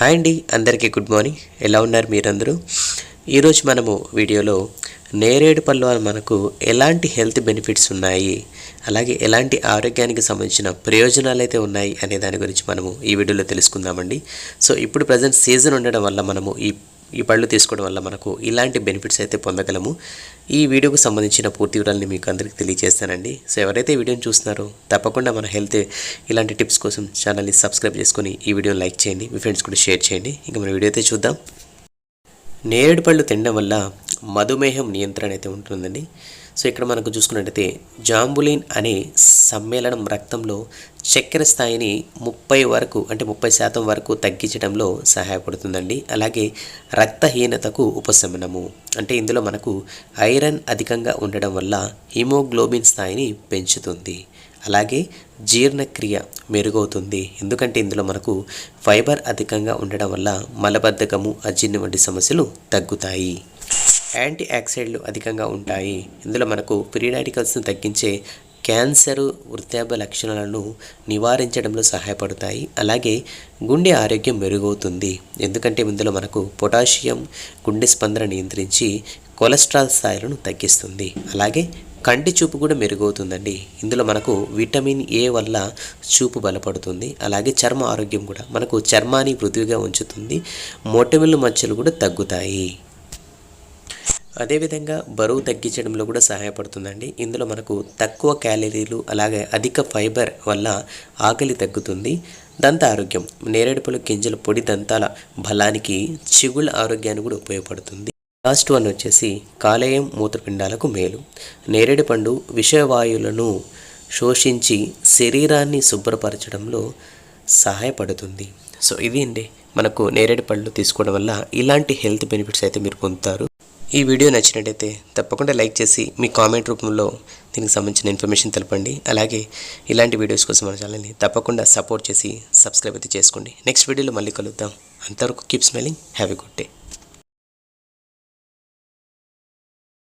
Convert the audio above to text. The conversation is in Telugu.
హాయ్ అండి అందరికీ గుడ్ మార్నింగ్. ఎలా ఉన్నారు మీరందరూ? ఈరోజు మనము వీడియోలో నేరేడు పళ్ళు వల్ల మనకు ఎలాంటి హెల్త్ బెనిఫిట్స్ ఉన్నాయి అలాగే ఎలాంటి ఆరోగ్యానికి సంబంధించిన ప్రయోజనాలు అయితే ఉన్నాయి అనే దాని గురించి మనము ఈ వీడియోలో తెలుసుకుందామండి. సో ఇప్పుడు ప్రజెంట్ సీజన్ ఉండడం వల్ల మనము ఈ ఈ పళ్ళు తీసుకోవడం వల్ల మనకు ఇలాంటి బెనిఫిట్స్ అయితే పొందగలము. ఈ వీడియోకు సంబంధించిన పూర్తి వివరాలని మీకు అందరికీ తెలియజేస్తానండి. సో ఎవరైతే ఈ వీడియోని చూస్తున్నారో తప్పకుండా మన హెల్త్ ఇలాంటి టిప్స్ కోసం ఛానల్ని సబ్స్క్రైబ్ చేసుకొని ఈ వీడియోని లైక్ చేయండి. మీ ఫ్రెండ్స్ కూడా షేర్ చేయండి. ఇంకా మన వీడియో అయితే చూద్దాం. నేరేడు పళ్ళు తినడం వల్ల మధుమేహం నియంత్రణ అయితే ఉంటుందండి. సో ఇక్కడ మనకు చూసుకున్నట్టయితే జాంబులిన్ అనే సమ్మేళనం రక్తంలో చక్కెర స్థాయిని ముప్పై వరకు అంటే ముప్పై శాతం వరకు తగ్గించడంలో సహాయపడుతుందండి. అలాగే రక్తహీనతకు ఉపశమనము. అంటే ఇందులో మనకు ఐరన్ అధికంగా ఉండడం వల్ల హిమోగ్లోబిన్ స్థాయిని పెంచుతుంది. అలాగే జీర్ణక్రియ మెరుగవుతుంది. ఎందుకంటే ఇందులో మనకు ఫైబర్ అధికంగా ఉండడం వల్ల మలబద్ధకము అజీర్ణం వంటి సమస్యలు తగ్గుతాయి. యాంటీ ఆక్సైడ్లు అధికంగా ఉంటాయి. ఇందులో మనకు ఫ్రీ రాడికల్స్ను తగ్గించే క్యాన్సర్ వృద్ధాప్య లక్షణాలను నివారించడంలో సహాయపడతాయి. అలాగే గుండె ఆరోగ్యం మెరుగవుతుంది. ఎందుకంటే ఇందులో మనకు పొటాషియం గుండె స్పందన నియంత్రించి కొలెస్ట్రాల్ స్థాయిలను తగ్గిస్తుంది. అలాగే కంటి చూపు కూడా మెరుగవుతుందండి. ఇందులో మనకు విటమిన్ ఏ వల్ల చూపు బలపడుతుంది. అలాగే చర్మ ఆరోగ్యం కూడా మనకు చర్మాన్ని మృదువుగా ఉంచుతుంది. మొటిమల మచ్చలు కూడా తగ్గుతాయి. అదేవిధంగా బరువు తగ్గించడంలో కూడా సహాయపడుతుందండి. ఇందులో మనకు తక్కువ క్యాలరీలు అలాగే అధిక ఫైబర్ వల్ల ఆకలి తగ్గుతుంది. దంత ఆరోగ్యం నేరేడుపలు గింజల పొడి దంతాల బలానికి చిగుళ్ళ ఆరోగ్యానికి కూడా ఉపయోగపడుతుంది. లాస్ట్ వన్ వచ్చేసి కాలేయం మూత్రపిండాలకు మేలు. నేరేడు పండు విషవాయువులను శోషించి శరీరాన్ని శుభ్రపరచడంలో సహాయపడుతుంది. సో ఇది అండి మనకు నేరేడు పళ్ళు తీసుకోవడం వల్ల ఇలాంటి హెల్త్ బెనిఫిట్స్ అయితే మీరు పొందుతారు. ఈ వీడియో నచ్చినట్టయితే తప్పకుండా లైక్ చేసి మీ కామెంట్ రూపంలో దీనికి సంబంధించిన ఇన్ఫర్మేషన్ తెలపండి. అలాగే ఇలాంటి వీడియోస్ కోసం మన ఛానల్ని తప్పకుండా సపోర్ట్ చేసి సబ్స్క్రైబ్ అయితే చేసుకోండి. నెక్స్ట్ వీడియోలో మళ్ళీ కలుద్దాం. అంతవరకు keep smiling have a good day